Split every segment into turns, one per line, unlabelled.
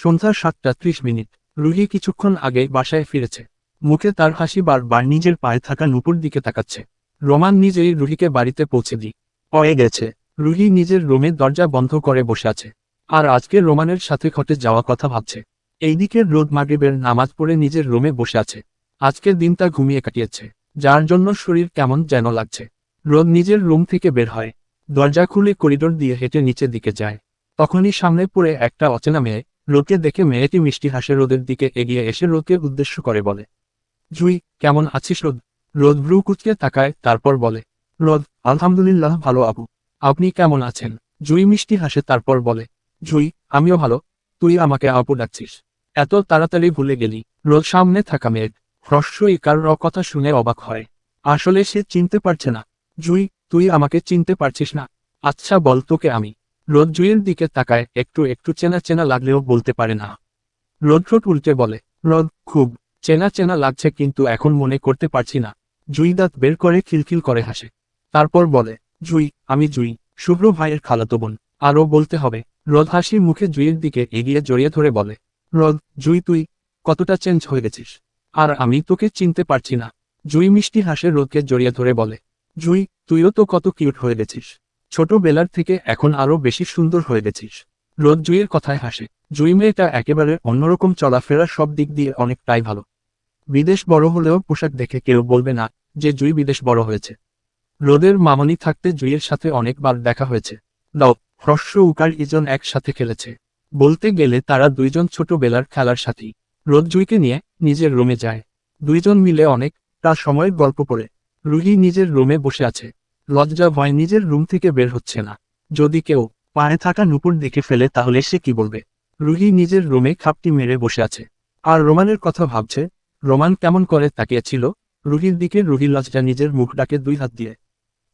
সন্ধ্যা সাতটা ত্রিশ মিনিট। রুহি কিছুক্ষণ আগে বাসায় ফিরেছে। মুখে তার হাসি বারবার নিজের পায়ে থাকা নুপুর দিকে তাকাচ্ছে। রোমান নিজেই রুহিকে বাড়িতে পৌঁছে দি হয়ে গেছে। রুহি নিজের রুমে দরজা বন্ধ করে বসে আছে। আর আজকে রোমানের সাথে ঘটে যাওয়া কথা ভাবছে। এইদিকে রোদ মাগরিবের নামাজ পড়ে নিজের রুমে বসে আছে। আজকের দিনটা ঘুমিয়ে কাটিয়েছে। যার জন্য শরীর কেমন যেন লাগছে। রোদ নিজের রুম থেকে বের হয়। দরজা খুলে করিডোর দিয়ে হেঁটে নিচের দিকে যায়। তখনই সামনে পড়ে একটা অচেনা মেয়ে। রোদকে দেখে মেয়েটি মিষ্টি হাসে রোদের দিকে এগিয়ে এসে রোদকে উদ্দেশ্য করে বলে, জুই, কেমন আছিস রোদ? রোদ ভ্রু কুচকে তাকায়, তারপর বলে, রোদ, আলহামদুলিল্লাহ ভালো আবু। আপনি কেমন আছেন? জুই মিষ্টি হাসে, তারপর বলে, জুই, আমিও ভালো। তুই আমাকে আপু ডাকছিস। এত তাড়াতাড়ি ভুলে গেলি। রোদ সামনে থাকা মেয়ের হ্রস্বই কার র কথা শুনে অবাক হয়। আসলে সে চিনতে পারছে না। জুই, তুই আমাকে চিনতে পারছিস না। আচ্ছা বল, তোকে আমি। রোদ জুইয়ের দিকে তাকায়, একটু একটু চেনা চেনা লাগলেও বলতে পারে না। রোদ ঠোঁট উল্টে বলে, রোদ, খুব চেনা চেনা লাগছে কিন্তু এখন মনে করতে পারছি না। জুই দাঁত বের করে খিলখিল করে হাসে। তারপর বলে, জুই, আমি জুই, শুভ্র ভাইয়ের খালাতো বোন। আরও বলতে হবে, রোদ হাসি মুখে জুইয়ের দিকে এগিয়ে জড়িয়ে ধরে বলে, রোদ, জুই, তুই কতটা চেঞ্জ হয়ে গেছিস? আর আমি তোকে চিনতে পারছি না। জুই মিষ্টি হাসে রোদকে জড়িয়ে ধরে বলে, জুই, তুইও তো কত কিউট হয়ে গেছিস। ছোটবেলার থেকে এখন আরও বেশি সুন্দর হয়ে গেছিস। রোদ জুইয়ের কথায় হাসে। জুই মেয়েটা একেবারে অন্যরকম চলাফেরা সব দিক দিয়ে অনেকটাই ভালো। বিদেশ বড় হলেও পোশাক দেখে কেউ বলবে না যে জুই বিদেশ বড় হয়েছে। রোদের মামনি থাকতে জুইয়ের সাথে অনেকবার দেখা হয়েছে। দাও, হ্রস্ব উকার ইজন একসাথে খেলেছে। বলতে গেলে তারা দুইজন ছোটবেলার খেলার সাথী। রোদ জুইকে নিয়ে নিজের রুমে যায়। দুইজন মিলে অনেক, তার সময়ের গল্প পড়ে। রুহি নিজের রুমে বসে আছে। লজ্জা ভয় নিজের রুম থেকে বের হচ্ছে না। যদি কেউ পায়ে থাকা নুপুর দেখে ফেলে, তাহলে সে কি বলবে? রুহি নিজের রুমে খাপটি মেরে বসে আছে। আর রোমানের কথা ভাবছে, রোমান কেমন করে তাকিয়েছিল? রুহির দিকে রুহি লজ্জা নিজের মুখ ডাকে দুই হাত দিয়ে।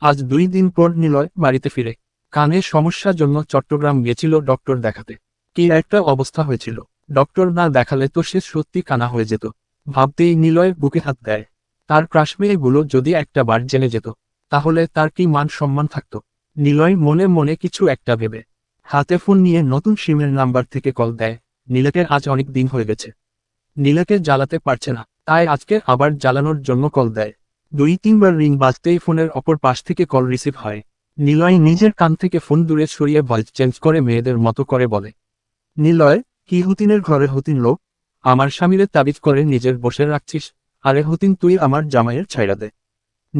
আজ দুই দিন পর নিলয় বাড়িতে ফিরে। কানে সমস্যার জন্য চট্টগ্রাম গেছিল ডক্টর দেখাতে। কি একটা অবস্থা হয়েছিল। ডক্টর না দেখালে তো সে সত্যি কানা হয়ে যেত। ভাবতেই নিলয় বুকে হাত দেয়। তার ক্রাশ মেয়েগুলো যদি একটা বার জেনে যেত। তাহলে তার কি মান সম্মান থাকত? নিলয় মনে মনে কিছু একটা ভেবে। হাতে ফোন নিয়ে নতুন সিমের নাম্বার থেকে কল দেয়। নীলাকে আজ অনেক দিন হয়ে গেছে। নীলাকে জ্বালাতে পারছে না, তাই আজকে আবার জ্বালানোর জন্য কল দেয়। দুই তিনবার রিং বাজতেই ফোনের অপর পাশ থেকে কল রিসিভ হয়। নিলয় নিজের কান থেকে ফোন দূরে সরিয়ে ভয়েস চেঞ্জ করে মেয়েদের মতো করে বলে, নিলয়, কি হতিনের ঘরে হতিন লোক? আমার স্বামীরে তাবিজ করে নিজের বসে রাখছিস। আরে হতিন, তুই আমার জামাইয়ের ছাইরা দে।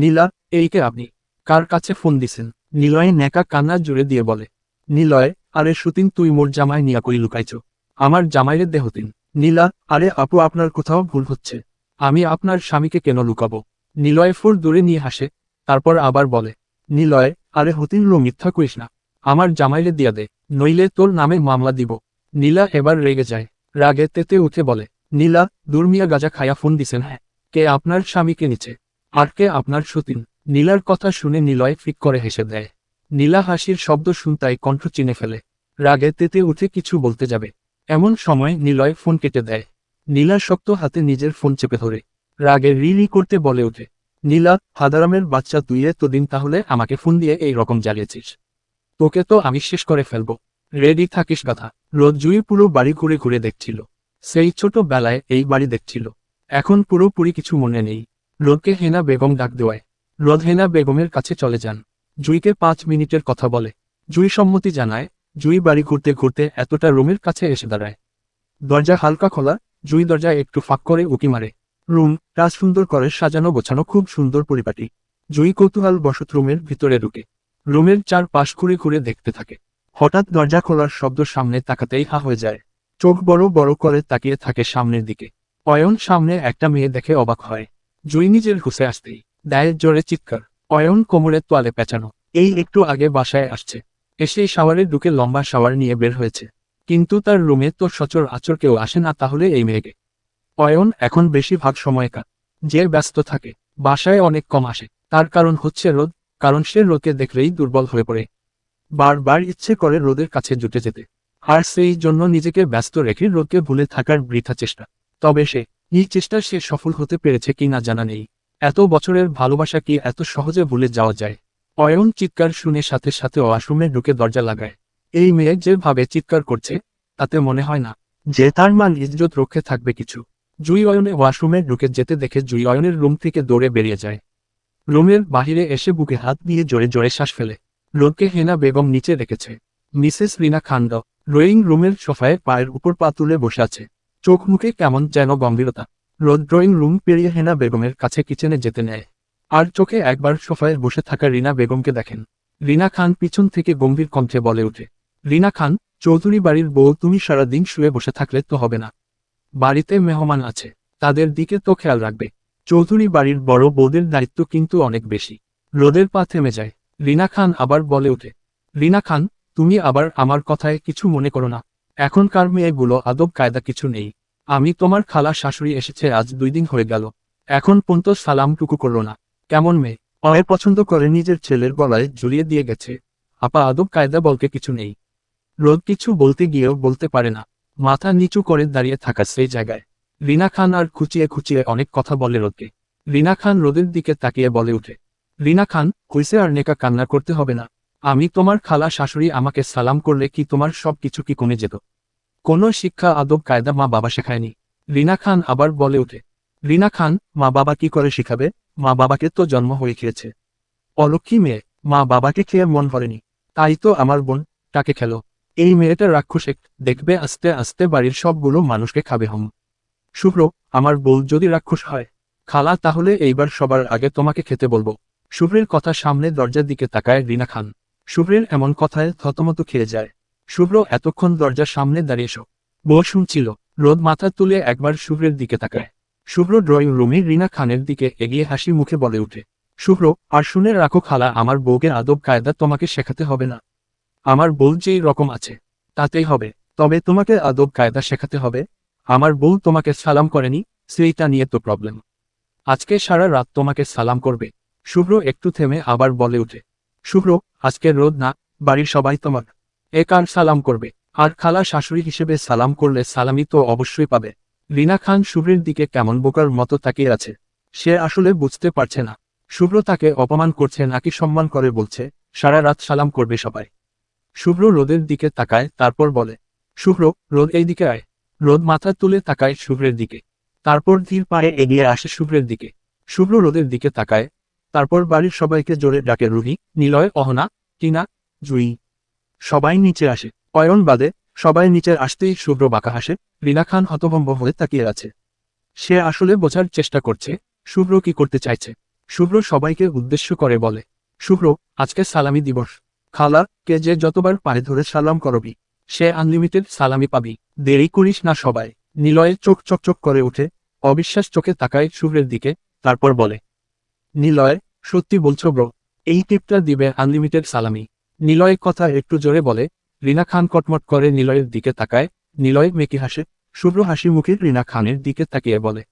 নীলা এইকে আপনি? কার কাছে ফোন দিছেন? নিলয় নেকা কান্না জুড়ে দিয়ে বলে, নিলয়, আরে সুতিন, তুই মোর জামাই নিয়া কই লুকাইছ? আমার জামাইরে দে হতিন নীলা, আরে আপু, আপনার কোথাও ভুল হচ্ছে। আমি আপনার স্বামীকে কেন লুকাবো? নিলয় ফুর দূরে নিয়ে হাসে, তারপর আবার বলে, নিলয়, আরে হতিন, লো মিথ্যা করিস না। আমার জামাইরে দিয়া দে, নইলে তোর নামে মামলা দিব। নীলা এবার রেগে যায়, রাগে তেতে উঠে বলে, নীলা, দুর্মিয়া গাজা খায়া ফোন দিছেন হ্যাঁ। কে আপনার স্বামীকে নিচে আর কে আপনার সতীন। নীলার কথা শুনে নিলয় ফিক করে হেসে দেয়। নীলা হাসির শব্দ শুনতাই কণ্ঠ চিনে ফেলে। রাগে তেতে উঠে কিছু বলতে যাবে। এমন সময় নিলয় ফোন কেটে দেয়। নীলা শক্ত হাতে নিজের ফোন চেপে ধরে। রাগে রিলি করতে বলে ওঠে। নীলা, হাদারামের বাচ্চা তুই এতদিন তাহলে আমাকে ফোন দিয়ে এই রকম জ্বালিয়েছিস। তোকে তো আমি শেষ করে ফেলব। রেডি থাকিস কথা রোদ জুই পুরো বাড়ি ঘুরে ঘুরে দেখছিল। সেই ছোট বেলায় এই বাড়ি দেখছিল। এখন পুরোপুরি কিছু মনে নেই। রোদকে হেনা বেগম ডাক দেওয়ায়। রোদ হেনা বেগমের কাছে চলে যান। জুইকে পাঁচ মিনিটের কথা বলে। জুই সম্মতি জানায়, জুই বাড়ি ঘুরতে ঘুরতে এতটা রুমের কাছে এসে দাঁড়ায়। দরজা হালকা খোলা, জুই দরজা একটু ফাঁক করে উকি মারে। রুম রাজ সুন্দর করে সাজানো গোছানো খুব সুন্দর পরিপাটি। জুই কৌতূহল বসত রুমের ভিতরে ঢুকে। রুমের চার পাশ ঘুরে ঘুরে দেখতে থাকে। হঠাৎ দরজা খোলার শব্দ সামনে তাকাতেই হা হয়ে যায়। চোখ বড় বড় করে তাকিয়ে থাকে সামনের দিকে। অয়ন সামনে একটা মেয়ে দেখে অবাক হয়। জুই হুসে আসতেই দেয় জোরে চিৎকার, অয়ন কোমরের তোয়ালে পেঁচানো, এই একটু আগে বাসায় আসছে। এসেই শাওয়ারে ঢুকে লম্বা শাওয়ার নিয়ে বের হয়েছে। কিন্তু তার রুমে তো সচর আচর কেউ আসে না, তাহলে এই মেয়েকে। অয়ন এখন বেশিরভাগ সময় কাট যে ব্যস্ত থাকে, বাসায় অনেক কম আসে। তার কারণ হচ্ছে রোদ, কারণ সে রোদকে দেখলেই দুর্বল হয়ে পড়ে। বারবার ইচ্ছে করে রোদের কাছে জুটে যেতে। আর সেই জন্য নিজেকে ব্যস্ত রেখে রোদকে ভুলে থাকার বৃথা চেষ্টা। তবে সে এই চেষ্টা সে সফল হতে পেরেছে কি না জানা নেই। এত বছরের ভালোবাসা কি এত সহজে ভুলে যাওয়া যায়? অয়ন চিৎকার শুনে সাথে সাথে ওয়াশরুমে ঢুকে দরজা লাগায়। এই মেয়ে যেভাবে চিৎকার করছে, তাতে মনে হয় না যে তার মান ইজ্জত রক্ষে থাকবে কিছু। জুই অয়নে ওয়াশরুমে ঢুকে যেতে দেখে জুই অয়নের রুম থেকে দৌড়ে বেরিয়ে যায়। রুমের বাহিরে এসে বুকে হাত দিয়ে জোরে জোরে শ্বাস ফেলে। রোদকে হেনা বেগম নিচে রেখেছে। মিসেস রিনা খান্ড, রোয়িং রুমের সোফায় পায়ের উপর পা তুলে বসে আছে। চোখ মুখে কেমন যেন গম্ভীরতা। রোদ ড্রয়িং রুম পেরিয়ে হেনা বেগমের কাছে কিচেনে যেতে নেয়। আর চোখে একবার সোফায় বসে থাকা রিনা বেগমকে দেখেন। রিনা খান পিছন থেকে গম্ভীর কণ্ঠে বলে ওঠে, রিনা খান, চৌধুরী বাড়ির বউ তুমি সারা দিন শুয়ে বসে থাকলে তো হবে না। বাড়িতে মেহমান আছে, তাদের দিকে তো খেয়াল রাখবে। চৌধুরী বাড়ির বড় বৌদের দায়িত্ব কিন্তু অনেক বেশি। রোদের পা থেমে যায়। রিনা খান আবার বলে ওঠে, রিনা খান, তুমি আবার আমার কথায় কিছু মনে করো না। এখনকার মেয়েগুলো আদব কায়দা কিছু নেই। আমি তোমার খালা শাশুড়ি এসেছে, আজ দুই দিন হয়ে গেল। এখন পর্যন্ত সালামটুকু করল না। কেমন মেয়ে? অয়ের পছন্দ করে নিজের ছেলের গলায় জড়িয়ে দিয়ে গেছে। আপা আদব কায়দা বলতে কিছু নেই। রোদ কিছু বলতে গিয়েও বলতে পারে না। মাথা নিচু করে দাঁড়িয়ে থাকা সেই জায়গায়। রিনা খান আর খুচিয়ে খুচিয়ে অনেক কথা বলে রোদকে। রিনা খান রোদের দিকে তাকিয়ে বলে উঠে রিনা খান কইসে আর নেকা কান্না করতে হবে না। আমি তোমার খালা শাশুড়ি আমাকে সালাম করলে কি তোমার সব কিছু কি কমে যেত? কোনো শিক্ষা, আদব, কায়দা মা বাবা শেখায়নি। রিনা খান আবার বলে ওঠে, রিনা খান, মা বাবা কি করে শিখাবে? মা বাবাকে তো জন্ম হয়ে খেয়েছে। অলক্ষী মেয়ে, মা বাবাকে খেয়ে মন ভরেনি। তাই তো আমার বোন তাকে খেলো। এই মেয়েটা রাক্ষস, দেখবে আস্তে আস্তে বাড়ির সবগুলো মানুষকে খাবে হম। শুভ্র, আমার বউ যদি রাক্ষস হয়, খালা তাহলে এইবার সবার আগে তোমাকে খেতে বলব। শুভ্রের কথা সামনে দরজার দিকে তাকায় রিনা খান। শুভ্রের এমন কথায় থতমত খেয়ে যায়। শুভ্র এতক্ষণ দরজার সামনে দাঁড়িয়ে এসো। বউ শুনছিল, রোদ মাথা তুলে একবার শুভ্রের দিকে তাকায়। শুভ্র ড্রয়িং রুমে রিনা খানের দিকে এগিয়ে হাসি মুখে বলে উঠে শুভ্র, আর শুনে রাখো খালা, আমার বউকে আদব কায়দা তোমাকে শেখাতে হবে না। আমার বউ যেই রকম আছে, তাতেই হবে, তবে তোমাকে আদব কায়দা শেখাতে হবে। আমার বউ তোমাকে সালাম করেনি, সেইটা নিয়ে তো প্রবলেম আজকে সারা রাত তোমাকে সালাম করবে। শুভ্র একটু থেমে আবার বলে উঠে শুভ্র, আজকের রোদ না, বাড়ির সবাই তোমার। এ কার সালাম করবে? আর খালা শাশুড়ি হিসেবে সালাম করলে সালামি তো অবশ্যই পাবে। রিনা খান শুভ্রের দিকে কেমন বোকার মতো তাকিয়ে আছে। সে আসলে বুঝতে পারছে না। শুভ্র তাকে অপমান করছে নাকি সম্মান করে বলছে, সারা রাত সালাম করবে সবাই। শুভ্র রোদের দিকে তাকায়, তারপর বলে, শুভ্র, রোদ এই দিকে আয়। রোদ মাথা তুলে তাকায় শুভ্রের দিকে। তারপর ধীর পায়ে এগিয়ে আসে শুভ্রের দিকে। শুভ্র রোদের দিকে তাকায় তারপর বাড়ির সবাইকে জোরে ডাকে রুহি, নিলয়, অহনা, টিনা, জুই। সবাই নিচে আসে। অয়ন বাদে সবাই নিচে আসতেই শুভ্র বাঁকা হাসে। রিনা খান হতভম্ব হয়ে তাকিয়ে আছে। সে আসলে বোঝার চেষ্টা করছে, শুভ্র কি করতে চাইছে? শুভ্র সবাইকে উদ্দেশ্য করে বলে, শুভ্র, আজকে সালামি দিবস। খালা, কে যে যতবার পায়ে ধরে সালাম করবি, সে আনলিমিটেড সালামি পাবি। দেরি করিস না সবাই। নিলয়ে চোখ চকচক করে উঠে, অবিশ্বাস চোখে তাকায় শুভ্রের দিকে, তারপর বলে নিলয়, সত্যি বলছো ব্রো, এই টিপটা দিবে আনলিমিটেড সালামি। নিলয় কথা একটু জোরে বলে, রিনা খান কটমট করে নিলয়ের দিকে তাকায়, নিলয় মেকি হাসে, শুভ্র হাসি মুখে রিনা খানের দিকে তাকিয়ে বলে,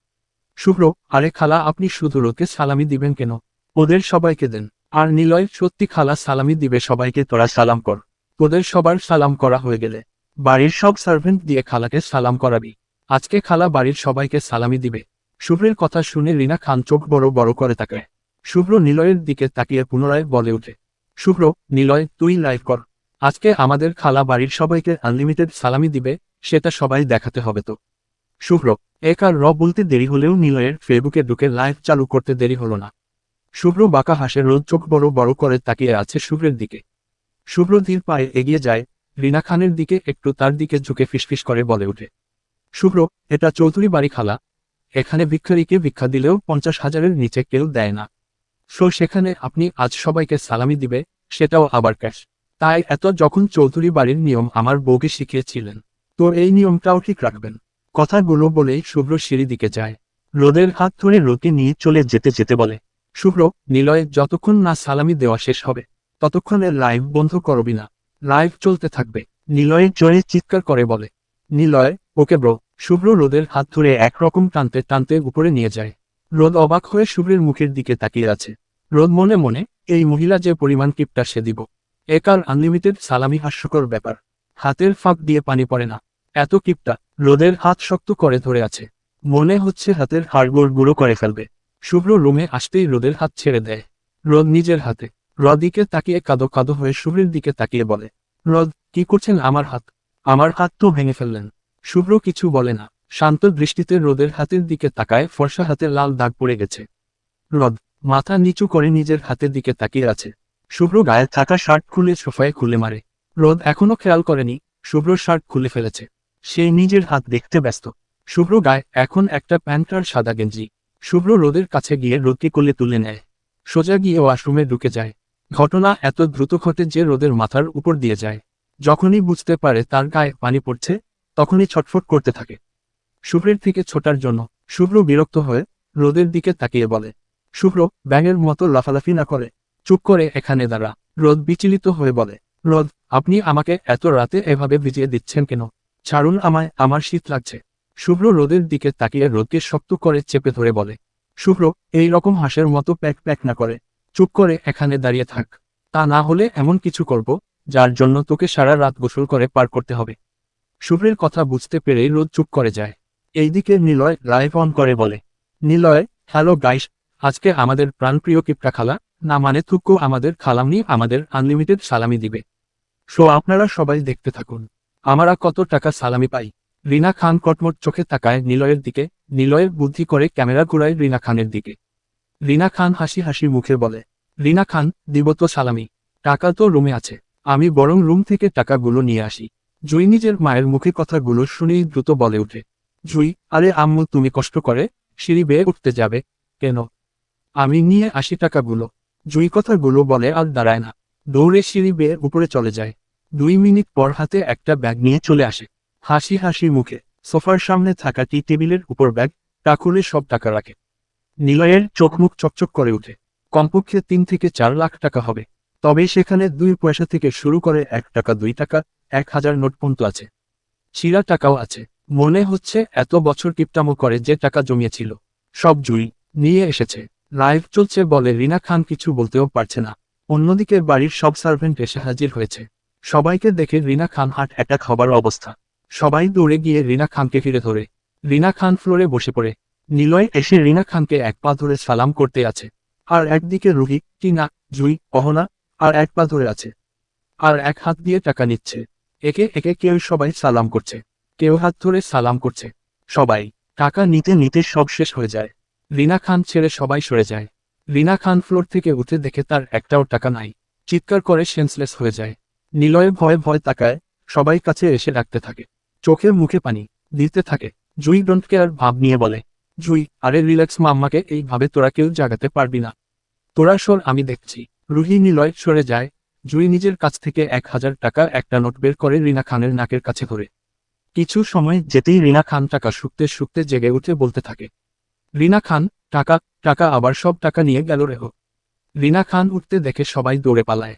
শুভ্র, আরে খালা আপনি শুধু লোকে সালামি দিবেন কেন? ওদের সবাইকে দেন। আর নিলয়, সত্যি খালা সালামি দিবে সবাইকে, তোরা সালাম কর। তোদের সবার সালাম করা হয়ে গেলে। বাড়ির সব সার্ভেন্ট দিয়ে খালাকে সালাম করাবি। আজকে খালা বাড়ির সবাইকে সালামি দিবে। শুভ্রের কথা শুনে রিনা খান চোখ বড় বড় করে তাকায়। শুভ্র নিলয়ের দিকে তাকিয়ে পুনরায় বলে ওঠে, শুভ্র, নিলয়, তুই লাইভ কর। আজকে আমাদের খালা বাড়ির সবাইকে আনলিমিটেড সালামি দিবে, সেটা সবাই দেখাতে হবে তো। শুভ্র, এক আর র বলতে দেরি হলেও নিলয়ের ফেসবুকে ঢুকে লাইভ চালু করতে দেরি হলো না। শুভ্র বাঁকা হাসে রোদ চোখ বড় বড় করে তাকিয়ে আছে শুভ্রের দিকে। শুভ্র ধীর পায়ে এগিয়ে যায়, রিনা খানের দিকে একটু তার দিকে ঝুঁকে ফিসফিস করে বলে ওঠে, শুভ্র, এটা চৌধুরী বাড়ি খালা। এখানে ভিক্ষারীকে ভিক্ষা দিলেও পঞ্চাশ হাজারের নিচে কেউ দেয় না। সো সেখানে আপনি আজ সবাইকে সালামি দিবে, সেটাও আবার ক্যাশ। তাই এত যখন চৌধুরী বাড়ির নিয়ম আমার বউকে শিখিয়েছিলেন, তো এই নিয়মটাও ঠিক রাখবেন। কথাগুলো বলেই শুভ্র সিঁড়ি দিকে যায়। রোদের হাত ধরে রোদকে নিয়ে চলে যেতে যেতে বলে, শুভ্র, নিলয়ে, যতক্ষণ না সালামি দেওয়া শেষ হবে, ততক্ষণে লাইভ বন্ধ করবি না। লাইভ চলতে থাকবে। নিলয়ের জয়ে চিৎকার করে বলে, নিলয়, ওকে ব্রো। শুভ্র রোদের হাত ধরে একরকম টানতে টানতে উপরে নিয়ে যায়। রোদ অবাক হয়ে শুভ্রের মুখের দিকে তাকিয়ে আছে। রোদ মনে মনে, এই মহিলা যে পরিমাণ কিপটা সে দিব। একার আনলিমিটেড সালামি হাস্যকর ব্যাপার। হাতের ফাঁক দিয়ে পানি পড়ে না। এত কিপটা, রোদের হাত শক্ত করে ধরে আছে। মনে হচ্ছে হাতের হাড়গোড় গুঁড়ো করে ফেলবে। শুভ্র রুমে আসতেই রোদের হাত ছেড়ে দেয়। রোদ নিজের হাতে। রদিকে তাকিয়ে কাদো কাদো হয়ে শুভ্রের দিকে তাকিয়ে বলে, রদ, কি করছেন আমার হাত? আমার হাত তো ভেঙে ফেললেন। শুভ্র কিছু বলে না। শান্ত দৃষ্টিতে রোদের হাতের দিকে তাকায়, ফর্সা হাতে লাল দাগ পড়ে গেছে। রদ, মাথা নিচু করে নিজের হাতের দিকে তাকিয়ে আছে। শুভ্র গায়ে থাকা শার্ট খুলে সোফায় খুলে মারে। রোদ এখনও খেয়াল করেনি, শুভ্র শার্ট খুলে ফেলেছে। সে নিজের হাত দেখতে ব্যস্ত। শুভ্র গায়ে এখন একটা প্যান্ট আর সাদা গেঞ্জি। শুভ্র রোদের কাছে গিয়ে রোদকে কোলে তুলে নেয়। সোজা গিয়ে ওয়াশরুমে ঢুকে যায়। ঘটনা এত দ্রুত ঘটে যে রোদের মাথার উপর দিয়ে যায়। যখনই বুঝতে পারে তার গায়ে পানি পড়ছে, তখনই ছটফট করতে থাকে। শুভ্রের থেকে ছোটার জন্য শুভ্র বিরক্ত হয়ে রোদের দিকে তাকিয়ে বলে, শুভ্র, ব্যাঙের মতো লাফালাফি না করে, চুপ করে এখানে দাঁড়া। রোদ বিচলিত হয়ে বলে, রোদ, আপনি আমাকে এত রাতে এভাবে ভিজিয়ে দিচ্ছেন কেন? ছাড়ুন আমায়, আমার শীত লাগছে। শুভ্র রোদের দিকে তাকিয়ে রোদকে শক্ত করে চেপে ধরে বলে, শুভ্র, এই রকম হাঁসের মতো প্যাক প্যাক না করে, চুপ করে এখানে দাঁড়িয়ে থাক। তা না হলে এমন কিছু করব, যার জন্য তোকে সারা রাত গোসল করে পার করতে হবে। শুভ্রের কথা বুঝতে পেরেই রোদ চুপ করে যায়। এইদিকে নিলয় লাইভ অন করে বলে, নিলয়, হ্যালো গাইস, আজকে আমাদের প্রাণপ্রিয় কিপটা খালা, না মানে থুক্কু আমাদের খালামনি আমাদের আনলিমিটেড সালামি দিবে। সো আপনারা সবাই দেখতে থাকুন। আমরা কত টাকা সালামি পাই? রিনা খান কটমট চোখে তাকায় নিলয়ের দিকে, নিলয়ের বুদ্ধি করে ক্যামেরা ঘুরায় রিনা খানের দিকে। রিনা খান হাসি হাসি মুখে বলে, রিনা খান, দিব তো সালামি, টাকা তো রুমে আছে, আমি বরং রুম থেকে টাকাগুলো নিয়ে আসি। জুই নিজের মায়ের মুখে কথাগুলো শুনেই দ্রুত বলে উঠে জুই, আরে আম্মু, তুমি কষ্ট করে সিঁড়ি বেয়ে উঠতে যাবে, কেন? আমি নিয়ে আসি টাকাগুলো। জুই কথাগুলো বলে আর দাঁড়ায় না। দৌড়ে সিঁড়ি বেয়ে উপরে চলে যায়। দুই মিনিট পর হাতে একটা ব্যাগ নিয়ে চলে আসে। হাসি হাসি মুখে। সোফার সামনে থাকা টি টেবিলের উপর ব্যাগ টাকুলে সব টাকা রাখে। নিলয়ের চোখ মুখ চকচক করে উঠে কমপক্ষে তিন থেকে চার লাখ টাকা হবে। তবে সেখানে দুই পয়সা থেকে শুরু করে এক টাকা, দুই টাকা, এক হাজার নোট পর্যন্ত আছে। ছিঁড়া টাকাও আছে। মনে হচ্ছে এত বছর কিপটামো করে যে টাকা জমিয়েছিল। সব জুই নিয়ে এসেছে। লাইভ চলছে বলে রিনা খান কিছু বলতেও পারছে না। অন্যদিকে বাড়ির সব সার্ভেন্ট এসে হাজির হয়েছে। সবাইকে দেখে রিনা খান হার্ট অ্যাটাক হবার অবস্থা। সবাই দৌড়ে গিয়ে রিনা খানকে ফিরে ধরে। রিনা খান ফ্লোরে বসে পড়ে। নিলয় এসে রিনা খানকে এক পা ধরে সালাম করতে আছে। আর একদিকে রুহি, টিনা, জুই, অহনা, আর এক পা ধরে আছে। আর এক হাত দিয়ে টাকা নিচ্ছে। একে একে কেউ সবাই সালাম করছে। কেউ হাত ধরে সালাম করছে। সবাই। টাকা নিতে নিতে সব শেষ হয়ে যায়। রিনা খান ছেড়ে সবাই সরে যায়। রিনা খান ফ্লোর থেকে উঠে দেখে তার একটাও টাকা নাই। চিৎকার করে সেন্সলেস হয়ে যায়। নিলয়ে ভয়ে ভয় তাকায় সবাই কাছে এসে রাখতে থাকে। চোখে মুখে পানি দিতে থাকে। জুই ডোন্ট কেয়ার ভাব নিয়ে বলে জুই আরে রিল্যাক্স মাম্মাকে এইভাবে তোরা কেউ জাগাতে পারবি না। তোরা সর আমি দেখছি। রুহি নিলয় সরে যায়। জুই নিজের কাছ থেকে এক হাজার টাকা একটা নোট বের করে রিনা খানের নাকের কাছে ধরে। কিছু সময় যেতেই রিনা খান টাকা শুকতে শুকতে জেগে উঠে বলতে থাকে, রিনা খান, টাকা টাকা, আবার সব টাকা নিয়ে গেল রেহ রিনা খান উঠতে দেখে সবাই দৌড়ে পালায়।